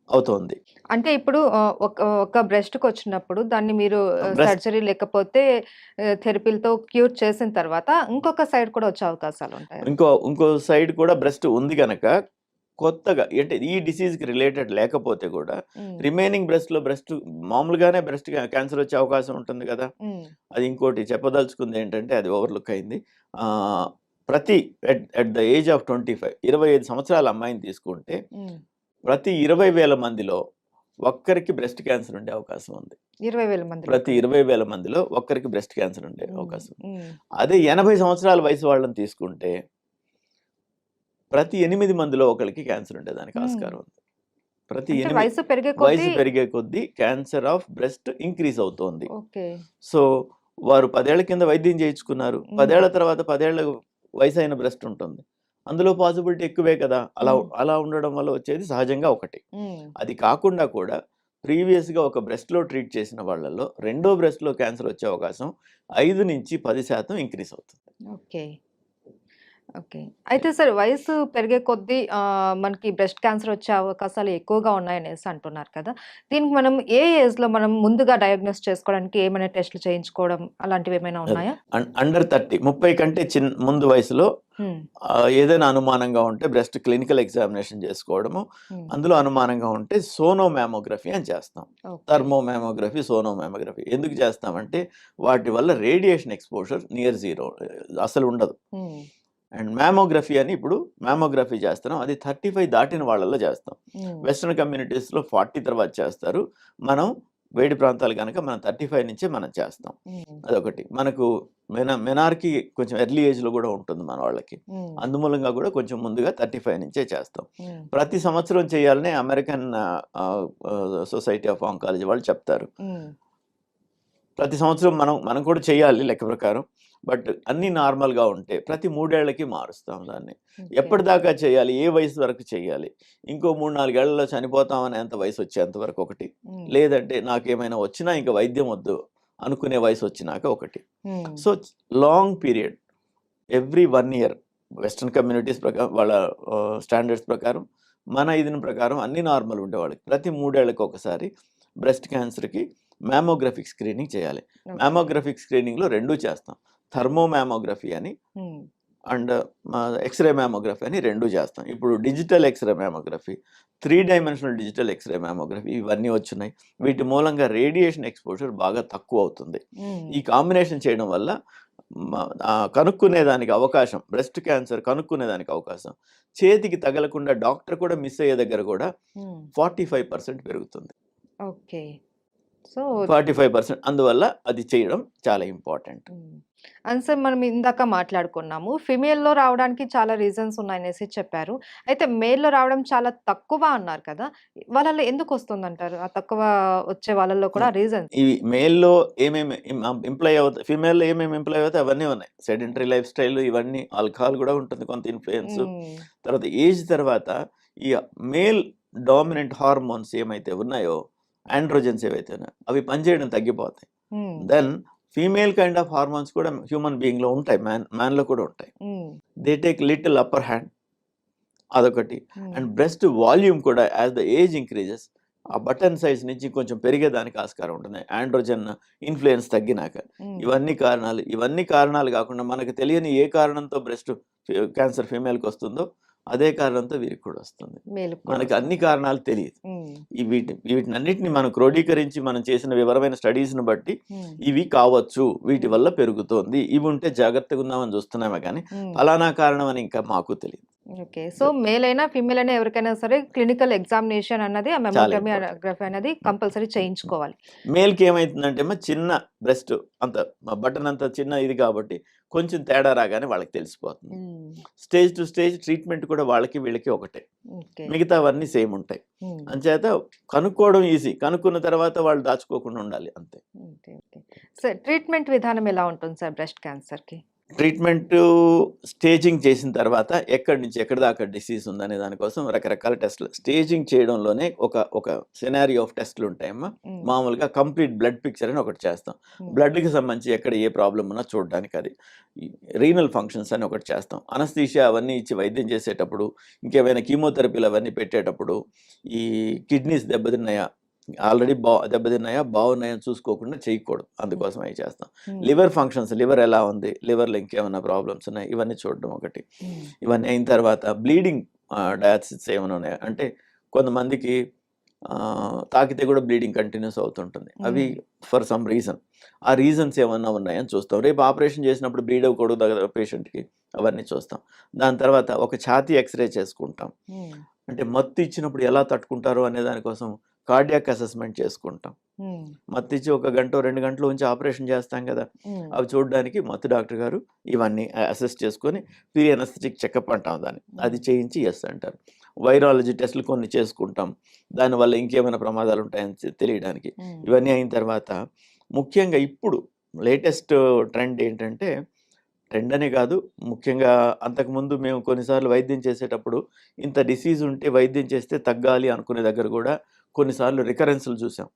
అవుతోంది. అంటే ఇప్పుడు ఒక బ్రెస్ట్కి వచ్చినప్పుడు దాన్ని మీరు సర్జరీ లేకపోతే థెరపీలతో క్యూర్ చేసిన తర్వాత ఇంకొక సైడ్ కూడా వచ్చే అవకాశాలు ఉంటాయి? ఇంకో ఇంకో సైడ్ కూడా బ్రెస్ట్ ఉంది కనుక కొత్తగా అంటే ఈ డిసీజ్కి రిలేటెడ్ లేకపోతే కూడా రిమైనింగ్ బ్రెస్ట్లో బ్రెస్ట్ మామూలుగానే బ్రెస్ట్ క్యాన్సర్ వచ్చే అవకాశం ఉంటుంది కదా! అది ఇంకోటి చెప్పదలుచుకుంది ఏంటంటే అది ఓవర్లుక్ అయింది. ప్రతి at the age of twenty five ఇరవై ఐదు సంవత్సరాల అమ్మాయిని తీసుకుంటే ప్రతి ఇరవై వేల మందిలో ఒక్కరికి బ్రెస్ట్ క్యాన్సర్ ఉండే అవకాశం ఉంది. ఇరవై వేల మంది ప్రతి ఇరవై వేల మందిలో ఒక్కరికి బ్రెస్ట్ క్యాన్సర్ ఉండే అవకాశం. అదే ఎనభై సంవత్సరాల వయసు వాళ్ళని తీసుకుంటే ప్రతి ఎనిమిది మందిలో ఒకరికి క్యాన్సర్ ఉండేదానికి మ్మ్. ఆస్కారం ఉంది. ప్రతి వయసు పెరిగే వయసు కొద్దీ పెరిగే కొద్దీ క్యాన్సర్ ఆఫ్ బ్రెస్ట్ ఇంక్రీజ్ అవుతోంది. సో వారు పదేళ్ళ కింద వైద్యం చేయించుకున్నారు. పదేళ్ళ తర్వాత పదేళ్ళ వయసు అయిన బ్రెస్ట్ ఉంటుంది. అందులో పాసిబిలిటీ ఎక్కువే కదా! అలా. అలా ఉండడం వల్ల వచ్చేది సహజంగా ఒకటి. అది కాకుండా కూడా ప్రీవియస్గా ఒక బ్రెస్ట్లో ట్రీట్ చేసిన వాళ్ళలో రెండో బ్రెస్ట్లో క్యాన్సర్ వచ్చే అవకాశం ఐదు నుంచి పది శాతం ఇంక్రీజ్ అవుతుంది. ఓకే. ఓకే. అయితే సార్ వయసు పెరిగే కొద్దీ మనకి బ్రెస్ట్ క్యాన్సర్ వచ్చే అవకాశాలు ఎక్కువగా ఉన్నాయనేసి అంటున్నారు కదా! దీనికి మనం ఏ ఏజ్లో మనం ముందుగా డయాగ్నోస్ చేసుకోవడానికి ఏమైనా టెస్ట్లు చేయించుకోవడం అలాంటివి ఏమైనా ఉన్నాయా? అండర్ థర్టీ ముప్పై కంటే చిన్న ముందు వయసులో ఏదైనా అనుమానంగా ఉంటే బ్రెస్ట్ క్లినికల్ ఎగ్జామినేషన్ చేసుకోవడము. అందులో అనుమానంగా ఉంటే సోనో మ్యామోగ్రఫీ అని చేస్తాం. థర్మో మ్యామోగ్రఫీ సోనో మ్యామోగ్రఫీ ఎందుకు చేస్తామంటే వాటి వల్ల రేడియేషన్ ఎక్స్పోజర్ నియర్ జీరో అసలు ఉండదు. అండ్ మ్యామోగ్రఫీ అని ఇప్పుడు మ్యామోగ్రఫీ చేస్తున్నాం. అది థర్టీ ఫైవ్ దాటిన వాళ్ళల్లో చేస్తాం. వెస్ట్రన్ కమ్యూనిటీస్లో ఫార్టీ తర్వాత చేస్తారు. మనం వేడి ప్రాంతాలు కనుక మనం థర్టీ ఫైవ్ నుంచే మనం చేస్తాం. అదొకటి. మనకు మెన మెనార్కి కొంచెం ఎర్లీ ఏజ్లో కూడా ఉంటుంది మన వాళ్ళకి. అందుమూలంగా కూడా కొంచెం ముందుగా థర్టీ ఫైవ్ నుంచే చేస్తాం. ప్రతి సంవత్సరం చేయాలని అమెరికన్ సొసైటీ ఆఫ్ ఆంకాలజీ వాళ్ళు చెప్తారు. ప్రతి సంవత్సరం మనం మనం కూడా చేయాలి లెక్క ప్రకారం. బట్ అన్ని నార్మల్గా ఉంటే ప్రతి మూడేళ్ళకి మారుస్తాం దాన్ని. ఎప్పటిదాకా చేయాలి? ఏ వయసు వరకు చేయాలి? ఇంకో మూడు నాలుగేళ్ళలో చనిపోతామని ఎంత వయసు వచ్చేంత వరకు ఒకటి. లేదంటే నాకేమైనా వచ్చినా ఇంకా వైద్యం వద్దు అనుకునే వయసు వచ్చినాక ఒకటి so long period every one year western communities ప్రకారం వాళ్ళ స్టాండర్డ్స్ ప్రకారం మన ఇదిన ప్రకారం అన్ని నార్మల్ ఉండేవాళ్ళకి ప్రతి మూడేళ్ళకు ఒకసారి బ్రెస్ట్ క్యాన్సర్కి మ్యామోగ్రఫిక్ స్క్రీనింగ్ చేయాలి. మ్యామోగ్రఫిక్ స్క్రీనింగ్లో రెండు చేస్తాం. థర్మో మ్యామోగ్రఫీ అని అండ్ ఎక్స్రే మ్యామోగ్రఫీ అని రెండు చేస్తాం. ఇప్పుడు digital x-ray mammography three dimensional digital x-ray mammography ఇవన్నీ వచ్చినాయి. వీటి మూలంగా రేడియేషన్ ఎక్స్పోజర్ బాగా తక్కువ అవుతుంది ఈ కాంబినేషన్ చేయడం వల్ల కనుక్కునేదానికి అవకాశం బ్రెస్ట్ క్యాన్సర్ కనుక్కునేదానికి అవకాశం. చేతికి తగలకుండా డాక్టర్ కూడా మిస్ అయ్యే దగ్గర కూడా ఫార్టీ ఫైవ్ పర్సెంట్ పెరుగుతుంది. Okay. So forty five percent అందువల్ల అది చేయడం చాలా ఇంపార్టెంట్. అండ్ సార్ మనం ఇందాక మాట్లాడుకున్నాము ఫిమేల్లో రావడానికి చాలా రీజన్స్ ఉన్నాయనేసి చెప్పారు. అయితే మేల్లో రావడం చాలా తక్కువ అన్నారు కదా వాళ్ళలో ఎందుకు వస్తుంది అంటారు ఆ తక్కువ వచ్చే వాళ్ళలో కూడా రీజన్స్? ఇవి మేల్లో ఏమేమి ఇంప్లాయ్ అవుతాయి ఫీమేల్లో ఏమేమి ఇంప్లాయ్ అవుతాయి అవన్నీ ఉన్నాయి. సెడెంటరీ లైఫ్ స్టైల్ ఇవన్నీ ఆల్కహాల్ కూడా ఉంటుంది కొంత ఇన్ఫ్లుయెన్స్. తర్వాత ఏజ్ తర్వాత ఈ మేల్ డామినెంట్ హార్మోన్స్ ఏమైతే ఉన్నాయో ఆండ్రోజన్స్ ఏవైతే ఉన్నాయో అవి పనిచేయడం తగ్గిపోతాయి. Then female kind of hormones కూడా హ్యూమన్ బీయింగ్లో ఉంటాయి మ్యాన్ మ్యాన్లో కూడా ఉంటాయి. They take little upper hand అదొకటి. అండ్ బ్రెస్ట్ వాల్యూమ్ కూడా యాజ్ ద ఏజ్ ఇంక్రీజెస్ ఆ బటన్ సైజ్ నుంచి కొంచెం పెరిగేదానికి ఆస్కారం ఉంటుంది. ఆండ్రోజన్ ఇన్ఫ్లుయెన్స్ తగ్గినాక. ఇవన్నీ కారణాలు ఇవన్నీ కారణాలు కాకుండా మనకు తెలియని ఏ కారణంతో బ్రెస్ట్ క్యాన్సర్ ఫీమేల్కి వస్తుందో అదే కారణంతో వీరికి కూడా వస్తుంది. మనకి అన్ని కారణాలు తెలియదు. ఈ వీటి వీటినన్నిటిని మనం క్రోడీకరించి మనం చేసిన వివరమైన స్టడీస్ని బట్టి ఇవి కావచ్చు. వీటి వల్ల పెరుగుతోంది. ఇవి ఉంటే జాగ్రత్తగా ఉన్నామని చూస్తున్నామే కానీ ఫలానా కారణం అని ఇంకా మాకు తెలియదు. ఓకే. సో, మేల్ అయినా, ఫీమేల్ అయినా ఎవరికైనా సరే క్లినికల్ ఎగ్జామినేషన్ అన్నది. అనోగ్రఫీ అనేది కంపల్సరీ చేయించుకోవాలి. మేల్‌కి ఏమైతుందంటే అమ్మ చిన్న బ్రెస్ట్ అంత బటన్ అంత చిన్న ఇది కాబట్టి కొంచెం తేడా రాగానే వాళ్ళకి తెలిసిపోతుంది. స్టేజ్ టు స్టేజ్ ట్రీట్మెంట్ కూడా వాళ్ళకి, వీళ్ళకి ఒకటే. మిగతావన్నీ సేమ్ ఉంటాయి. అంచేత కనుక్కోవడం ఈజీ. కనుక్కున్న తర్వాత వాళ్ళు దాచుకోకుండా ఉండాలి అంతే. సార్ ట్రీట్మెంట్ విధానం ఎలా ఉంటుంది సార్ బ్రెస్ట్ క్యాన్సర్‌కి? ట్రీట్మెంట్ స్టేజింగ్ చేసిన తర్వాత ఎక్కడి నుంచి ఎక్కడి దాకా డిసీజ్ ఉందనే దానికోసం రకరకాల టెస్టులు. స్టేజింగ్ చేయడంలోనే ఒక ఒక సినారియో ఆఫ్ టెస్టులు ఉంటాయమ్మా. మామూలుగా కంప్లీట్ బ్లడ్ పిక్చర్ అని ఒకటి చేస్తాం. బ్లడ్‌కి సంబంధించి ఎక్కడ ఏ ప్రాబ్లమ్ ఉన్నా చూడడానికి అది. రీనల్ ఫంక్షన్స్ అని ఒకటి చేస్తాం. అనస్థీషియా అవన్నీ ఇచ్చి వైద్యం చేసేటప్పుడు, ఇంకేమైనా కీమోథెరపీలు అవన్నీ పెట్టేటప్పుడు, ఈ కిడ్నీస్ దెబ్బతిన్నాయా? ఆల్రెడీ బా దెబ్బతిన్నాయా? బాగున్నాయా? చూసుకోకుండా చేయకూడదు. అందుకోసం అవి చేస్తాం. లివర్ ఫంక్షన్స్ లివర్ ఎలా ఉంది? లివర్‌లో ఇంకేమైనా ప్రాబ్లమ్స్ ఉన్నాయా? ఇవన్నీ చూడడం ఒకటి. ఇవన్నీ అయిన తర్వాత బ్లీడింగ్ డయాసిస్ ఏమైనా ఉన్నాయా? అంటే కొంతమందికి తాకితే కూడా బ్లీడింగ్ కంటిన్యూస్ అవుతుంటుంది. అవి. For some reason. ఆ రీజన్స్ ఏమన్నా ఉన్నాయా అని చూస్తాం. రేపు ఆపరేషన్ చేసినప్పుడు బ్లీడ్ అవ్వకూడదు పేషెంట్‌కి. అవన్నీ చూస్తాం. దాని తర్వాత ఒక ఛాతీ ఎక్స్‌రే చేసుకుంటాం. అంటే మత్తు ఇచ్చినప్పుడు ఎలా తట్టుకుంటారు అనే దానికోసం కార్డియాక్ అసెస్మెంట్ చేసుకుంటాం. మత్తు ఇచ్చి ఒక గంటో, 2 గంటలు ఉంచి ఆపరేషన్ చేస్తాం కదా! అవి చూడడానికి మత్తు డాక్టర్ గారు ఇవన్నీ అసెస్ చేసుకొని ప్రీ అనస్థెటిక్ చెకప్ అంటాం దాన్ని. అది. చేయించి యెస్ అంటారు. వైరాలజీ టెస్టులు కొన్ని చేసుకుంటాం. దానివల్ల ఇంకేమైనా ప్రమాదాలు ఉంటాయని తెలియడానికి. ఇవన్నీ అయిన తర్వాత ముఖ్యంగా ఇప్పుడు లేటెస్ట్ ట్రెండ్ ఏంటంటే ట్రెండ్ అనే కాదు. ముఖ్యంగా అంతకుముందు మేము కొన్నిసార్లు వైద్యం చేసేటప్పుడు ఇంత డిసీజ్ ఉంటే వైద్యం చేస్తే తగ్గాలి అనుకునే దగ్గర కూడా కొన్నిసార్లు రికరెన్స్‌లు చూసాం.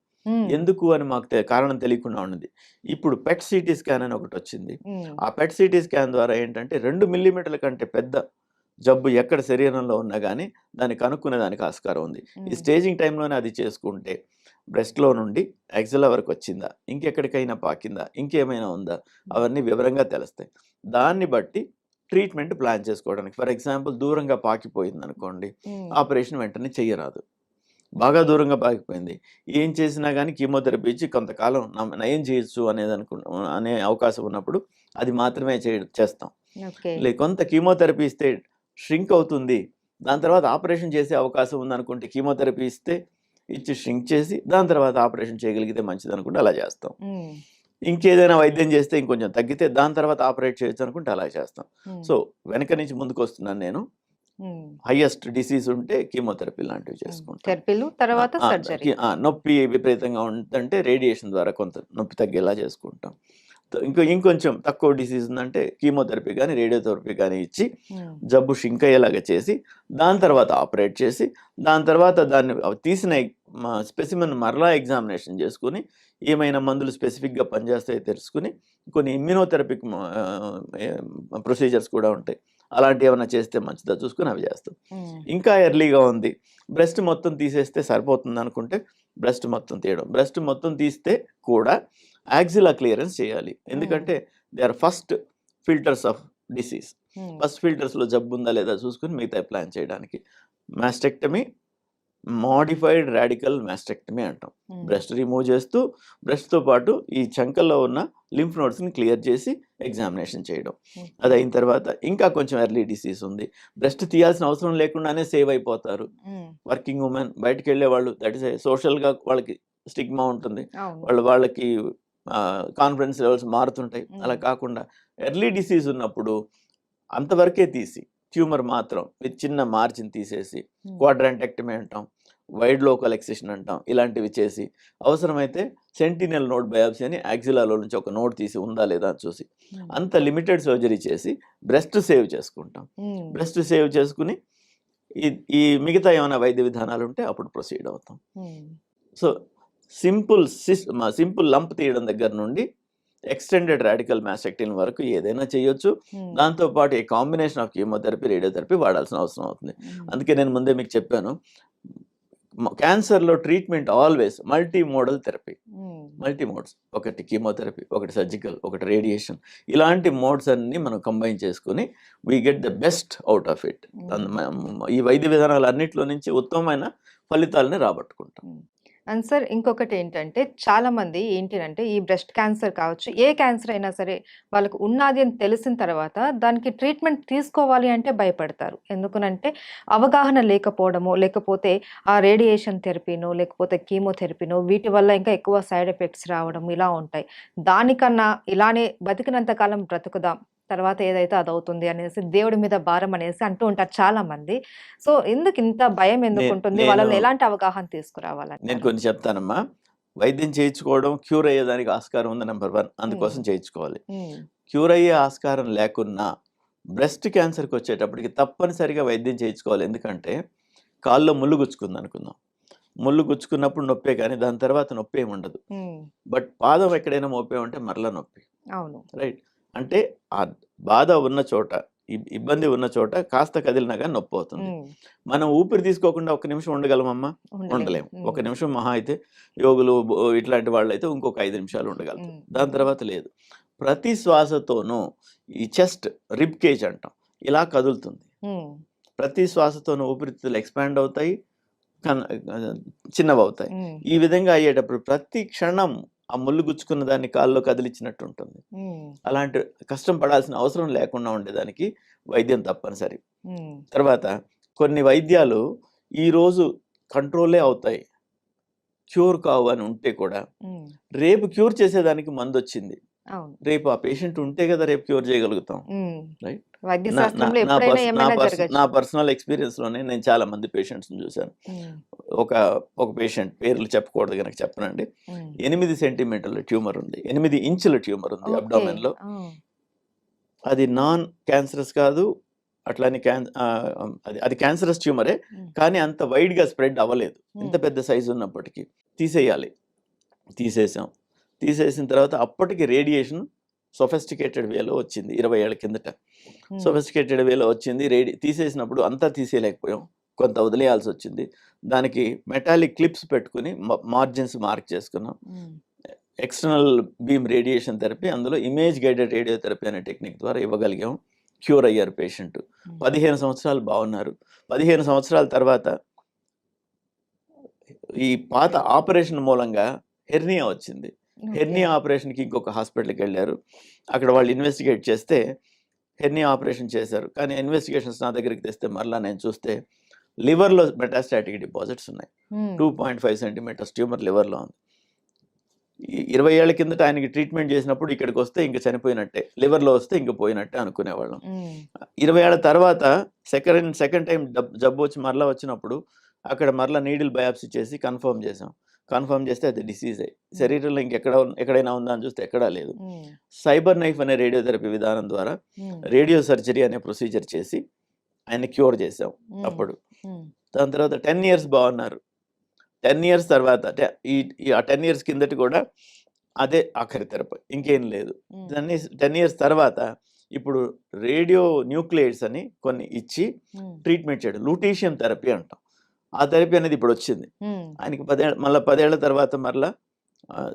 ఎందుకు అని మాకు కారణం తెలియకుండా ఉన్నది. ఇప్పుడు పెట్ సీటీ స్కాన్ అని ఒకటొచ్చింది. హ్మ్. ఆ పెట్ సీటీ స్కాన్ ద్వారా ఏంటంటే 2 మిల్లీమీటర్ల కంటే పెద్ద జబ్బు ఎక్కడ శరీరంలో ఉన్నా గానీ దాన్ని కనుక్కునే దానికి ఆస్కారం ఉంది. ఈ. స్టేజింగ్ టైమ్‌లోనే అది చేసుకుంటే బ్రెస్ట్‌లో నుండి యాక్సిలా వరకు వచ్చిందా? ఇంకెక్కడికైనా పాకిందా? ఇంకేమైనా ఉందా? అవన్నీ వివరంగా తెలుస్తాయి. దాన్ని బట్టి ట్రీట్మెంట్ ప్లాన్ చేసుకోవడానికి ఫర్ ఎగ్జాంపుల్ దూరంగా పాకిపోయిందనుకోండి. హ్మ్. ఆపరేషన్ వెంటనే చెయ్యరాదు. బాగా దూరంగా పాకిపోయింది. ఏం చేసినా గానీ కీమోథెరపీ ఇచ్చి కొంతకాలం న నయం చేయొచ్చు అనేదనుకు అనే అవకాశం ఉన్నప్పుడు అది మాత్రమే చేయ చేస్తాం. లే కొంత కీమోథెరపీ ఇస్తే ష్రింక్ అవుతుంది. దాని తర్వాత ఆపరేషన్ చేసే అవకాశం ఉందనుకుంటే కీమోథెరపీ ఇస్తే ఇచ్చి ష్రింక్ చేసి దాని తర్వాత ఆపరేషన్ చేయగలిగితే మంచిదనుకుంటే అలా చేస్తాం. ఇంకేదైనా వైద్యం చేస్తే ఇంకొంచెం తగ్గితే దాని తర్వాత ఆపరేట్ చేయొచ్చు అనుకుంటే అలా చేస్తాం. సో, వెనక నుంచి ముందుకొస్తున్నాను నేను. హైయెస్ట్ డిసీజ్ ఉంటే కీమోథెరపీ లాంటివి. చేసుకుంటాం. తర్వాత! సర్జరీ. నొప్పి విపరీతంగా ఉందంటే రేడియేషన్ ద్వారా కొంత నొప్పి తగ్గేలా చేసుకుంటాం. ఇంకో ఇంకొంచెం తక్కువ డిసీజ్ ఉందంటే కీమోథెరపీ గానీ, రేడియోథెరపీ గానీ ఇచ్చి. జబ్బు ష్రింక్ అయ్యేలాగా చేసి దాని తర్వాత ఆపరేట్ చేసి దాని తర్వాత దాన్ని తీసిన స్పెసిమెన్ మరలా ఎగ్జామినేషన్ చేసుకొని ఏమైనా మందులు స్పెసిఫిక్‌గా పనిచేస్తాయో తెలుసుకొని కొన్ని ఏ ప్రొసీజర్స్ కూడా ఉంటాయి. అలాంటియేమన్నా చేస్తే మంచిదా చూసుకొని అవి చేస్తాం. ఇంకా ఎర్లీగా ఉంది. బ్రెస్ట్ మొత్తం తీసేస్తే సరిపోతుందనుకుంటే బ్రెస్ట్ మొత్తం తీయడం. బ్రెస్ట్ మొత్తం తీస్తే కూడా యాక్సిలా క్లియరెన్స్ చేయాలి. ఎందుకంటే they are first filters of disease. First ఫిల్టర్స్‌లో జబ్బుందా లేదా చూసుకొని మిగతాయి ప్లాన్ చేయడానికి. మాస్టెక్టమీ, మోడిఫైడ్ రాడికల్ మాస్టెక్టమీ అంటాం. బ్రెస్ట్ రిమూవ్ చేస్తూ బ్రెస్ట్‌తో పాటు ఈ చంకల్లో ఉన్న లింఫ్ నోడ్స్‌ని క్లియర్ చేసి ఎగ్జామినేషన్ చేయడం. ఓకే. అదయిన తర్వాత ఇంకా కొంచెం ఎర్లీ డిసీజ్ ఉంది. బ్రెస్ట్ తీయాల్సిన అవసరం లేకుండానే సేవ్ అయిపోతారు. వర్కింగ్ వుమెన్ బయటికెళ్ళేవాళ్ళు దట్ ఈస్ ఎ సోషల్‌గా వాళ్ళకి స్టిగ్మా ఉంటుంది. వాళ్ళు వాళ్ళకి కాన్ఫిడెన్స్ లెవెల్స్ మారుతుంటాయి. అలా. కాకుండా ఎర్లీ డిసీజ్ ఉన్నప్పుడు అంతవరకే తీసి ట్యూమర్ మాత్రం విత్ చిన్న మార్జిన్ తీసేసి. క్వాడ్రాంటెక్టమీ అంటాం. వైడ్ లోకల్ ఎక్సిషన్ అంటాం. ఇలాంటివి చేసి అవసరమైతే సెంటినెల్ నోడ్ బయాప్సీ అని యాక్సిలాలో నుంచి ఒక నోడ్ తీసి ఉందా లేదా అని చూసి. అంత లిమిటెడ్ సర్జరీ చేసి బ్రెస్ట్ సేవ్ చేసుకుంటాం. బ్రెస్ట్ సేవ్ చేసుకొని ఈ ఈ మిగతా ఏమైనా వైద్య విధానాలుంటే అప్పుడు ప్రొసీడ్ అవుతాం. So, simple sys simple lump తీయడం దగ్గర నుండి ఎక్స్టెండెడ్ రాడికల్ మాస్టెక్టమీ వరకు ఏదైనా చేయొచ్చు. హ్మ్. దాంతో పాటు a combination of chemotherapy, radiotherapy వాడాల్సిన అవసరం అవుతుంది. అందుకే నేను ముందే మీకు చెప్పాను. క్యాన్సర్‌లో treatment always multi modal therapy. Multi modes. ఒకటి కీమోథెరపీ, ఒకటి సర్జికల్, ఒకటి రేడియేషన్. ఇలాంటి మోడ్స్ అన్నీ మనం కంబైన్ చేసుకొని we get the best out of it. ఈ వైద్య విధానాలన్నిట్లో నుంచి ఉత్తమమైన ఫలితాలని రాబట్టుకుంటాం. అండ్ సార్ ఇంకొకటి ఏంటంటే చాలా మంది ఏంటినంటే ఈ బ్రెస్ట్ క్యాన్సర్ కావచ్చు ఏ క్యాన్సర్ అయినా సరే వాళ్ళకు ఉన్నది అని తెలిసిన తర్వాత దానికి ట్రీట్మెంట్ తీసుకోవాలి అంటే భయపడతారు. ఎందుకనంటే అవగాహన లేకపోవడము లేకపోతే ఆ రేడియేషన్ థెరపీనో లేకపోతే కీమోథెరపీనో వీటి వల్ల ఇంకా ఎక్కువ సైడ్ ఎఫెక్ట్స్ రావడం ఇలా ఉంటాయి. దానికన్నా ఇలానే బతికినంత కాలం బ్రతుకుదాం. తర్వాత ఏదైతే అది అవుతుంది అనేసి దేవుడి మీద భారం అనేసి అంటూ ఉంటారు చాలా మంది సో ఎందుకు ఇంత భయం ఎందుకు ఉంటుంది నేను- వాళ్ళని ఎలాంటి అవగాహన నేను తీసుకురావాలంటారు కొన్ని చెప్తానమ్మా. వైద్యం చేయించుకోవడం క్యూర్ అయ్యేదానికి ఆస్కారం ఉంది నెంబర్ వన్. అందుకోసం చేయించుకోవాలి. క్యూర్ అయ్యే ఆస్కారం లేకున్నా బ్రెస్ట్ క్యాన్సర్కి వచ్చేటప్పటికి తప్పనిసరిగా వైద్యం చేయించుకోవాలి. ఎందుకంటే కాల్లో ముళ్ళు గుచ్చుకుంది అనుకుందాం. ముళ్ళు గుచ్చుకున్నప్పుడు నొప్పే కానీ దాని తర్వాత నొప్పి ఏమి ఉండదు బట్ పాదం ఎక్కడైనా మోపే ఉంటే మరలా నొప్పి. అవును. రైట్? అంటే ఆ బాధ ఉన్న చోట ఇబ్- ఇబ్బంది ఉన్న చోట కాస్త కదిలినా కానీ నొప్పి అవుతుంది. మనం ఊపిరి తీసుకోకుండా ఒక నిమిషం ఉండగలమమ్మా? ఉండలేము. ఒక నిమిషం మహా అయితే యోగులు ఇట్లాంటి వాళ్ళు అయితే ఇంకొక ఐదు నిమిషాలు ఉమ్, దాని తర్వాత లేదు. ప్రతి శ్వాసతోనూ ఈ చెస్ట్ రిబ్ కేజ్ అంటాం. ఇలా కదులుతుంది. ప్రతి శ్వాసతోనూ ఊపిరితిత్తులు ఎక్స్పాండ్ అవుతాయి చిన్నవి అవుతాయి ఈ విధంగా అయ్యేటప్పుడు ప్రతి క్షణం ఆ ముళ్ళు గుచ్చుకున్న దాన్ని కాల్లో కదిలిచ్చినట్టు ఉంటుంది అలాంటి కష్టం పడాల్సిన అవసరం లేకుండా ఉండేదానికి వైద్యం తప్పనిసరి. తర్వాత కొన్ని వైద్యాలు ఈరోజు కంట్రోలే అవుతాయి. క్యూర్ కావు అని ఉంటే కూడా రేపు క్యూర్ చేసేదానికి మందు వచ్చింది రేపు ఆ పేషెంట్ ఉంటే కదా రేపు క్యూర్ చేయగలుగుతాం. నా- పర్సనల్ ఎక్స్పీరియన్స్లోనే నేను చాలా మంది పేషెంట్స్ చూశాను. ఒక ఒక పేషెంట్ పేర్లు చెప్పకూడదు కనుక చెప్పనండి. ఎనిమిది సెంటీమీటర్ల ట్యూమర్ ఉంది. ఎనిమిది ఇంచుల ట్యూమర్ ఉంది అబ్డామెన్లో అది నాన్ క్యాన్సరస్ కాదు. అట్లానే క్యాన్ అది అది క్యాన్సరస్ ట్యూమరే. కానీ అంత వైడ్గా స్ప్రెడ్ అవ్వలేదు. ఇంత పెద్ద సైజు ఉన్నప్పటికీ. తీసేయాలి. తీసేసాం. తీసేసిన తర్వాత అప్పటికి రేడియేషన్ సొఫెస్టికేటెడ్ వేలో వచ్చింది ఇరవై ఏళ్ళ కిందట. సొఫెస్టికేటెడ్ వేలో వచ్చింది. రేడి తీసేసినప్పుడు అంతా తీసేయలేకపోయాం. కొంత వదిలేయాల్సి వచ్చింది. దానికి మెటాలిక్ క్లిప్స్ పెట్టుకుని మార్జిన్స్ మార్క్ చేసుకున్నాం. ఎక్స్టర్నల్ బీమ్ రేడియేషన్ థెరపీ అందులో ఇమేజ్ గైడెడ్ రేడియోథెరపీ అనే టెక్నిక్ ద్వారా ఇవ్వగలిగాం. క్యూర్ అయ్యారు పేషెంట్. పదిహేను సంవత్సరాలు బాగున్నారు. పదిహేను సంవత్సరాల తర్వాత ఈ పాత ఆపరేషన్ మూలంగా హెర్నియా వచ్చింది. హెర్నియా ఆపరేషన్కి ఇంకొక హాస్పిటల్కి వెళ్ళారు. అక్కడ వాళ్ళు ఇన్వెస్టిగేట్ చేస్తే హెర్నియా ఆపరేషన్ చేశారు. కానీ ఇన్వెస్టిగేషన్స్ నా దగ్గరికి తెస్తే మరలా నేను చూస్తే లివర్లో మెటాస్టాటిక్ డిపాజిట్స్ ఉన్నాయి. Two point five centimetres tumour లివర్లో ఉంది. ఇరవై ఏళ్ళ కిందట ఆయనకి ట్రీట్మెంట్ చేసినప్పుడు ఇక్కడికి వస్తే ఇంకా చనిపోయినట్టే లివర్లో వస్తే ఇంక పోయినట్టే అనుకునేవాళ్ళం. ఇరవై ఏళ్ళ తర్వాత సెకండ్ సెకండ్ టైం జబ్బు వచ్చి మరలా వచ్చినప్పుడు అక్కడ మరలా నీడిల్ బయాప్సీ చేసి కన్ఫర్మ్ చేసాం కన్ఫర్మ్ చేస్తే అది డిసీజే. శరీరంలో ఇంకెక్కడ ఎక్కడైనా ఉందా అని చూస్తే ఎక్కడా లేదు. సైబర్ నైఫ్ అనే రేడియోథెరపీ విధానం ద్వారా రేడియో సర్జరీ అనే ప్రొసీజర్ చేసి ఆయన క్యూర్ చేసాం అప్పుడు. దాని తర్వాత టెన్ ఇయర్స్ బాగున్నారు. టెన్ ఇయర్స్ తర్వాత ఈ ఆ టెన్ ఇయర్స్ కిందటి కూడా అదే ఆఖరి థెరపీ ఇంకేం లేదు. ఉమ్, టెన్ ఇయర్స్ తర్వాత ఇప్పుడు రేడియో న్యూక్లియైడ్స్ అని కొన్ని ఇచ్చి ట్రీట్మెంట్ చేయడం లూటీషియం థెరపీ అంటాం. ఆ థెరపీ అనేది ఇప్పుడు వచ్చింది. ఆయనకి పదేళ్ళ మళ్ళీ పదేళ్ళ తర్వాత మరలా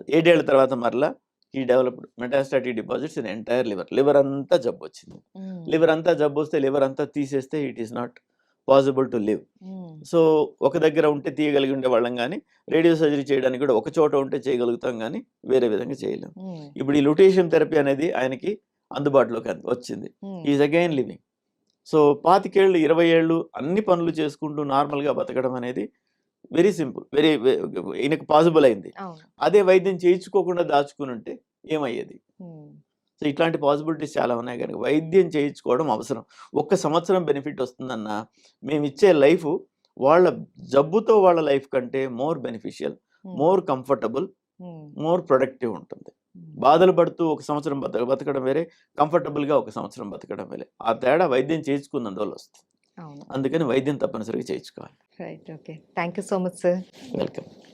ఏడేళ్ళ తర్వాత మరలా ఈ developed metastatic deposits in entire liver. Liver అంతా జబ్బు వచ్చింది. లివర్ అంతా జబ్బు వస్తే లివర్ అంతా తీసేస్తే it is not possible to live. So ఒక దగ్గర ఉంటే తీయగలిగి ఉండే వాళ్ళం కానీ రేడియో సర్జరీ చేయడానికి కూడా ఒక చోట ఉంటే చేయగలుగుతాం కానీ వేరే విధంగా చేయలేం. ఉమ్, ఇప్పుడు ఈ లుటేషియం థెరపీ అనేది ఆయనకి అందుబాటులోకి అంది- వచ్చింది. Is again living. సో పాతికేళ్ళు ఇరవై ఏళ్ళు అన్ని పనులు చేసుకుంటూ నార్మల్గా బతకడం అనేది వెరీ సింపుల్ వెరీ ఈయనకు పాసిబుల్ అయింది. అదే వైద్యం చేయించుకోకుండా దాచుకుని ఉంటే ఏమయ్యేది సో ఇట్లాంటి పాసిబిలిటీస్ చాలా ఉన్నాయి కనుక వైద్యం చేయించుకోవడం అవసరం. ఒక్క సంవత్సరం బెనిఫిట్ వస్తుందన్న మేము ఇచ్చే లైఫ్ వాళ్ళ జబ్బుతో వాళ్ళ లైఫ్ కంటే more beneficial more comfortable more productive ఉంటుంది. బాధలు పడుతూ ఒక సంవత్సరం బత బతకడం వేరే కంఫర్టబుల్గా ఒక సంవత్సరం బతకడం వేరే. ఆ తేడా వైద్యం చేయించుకున్నందువల్ల వస్తుంది. అందుకని వైద్యం తప్పనిసరిగా చేయించుకోవాలి. Right okay. Thank you so much sir. Welcome.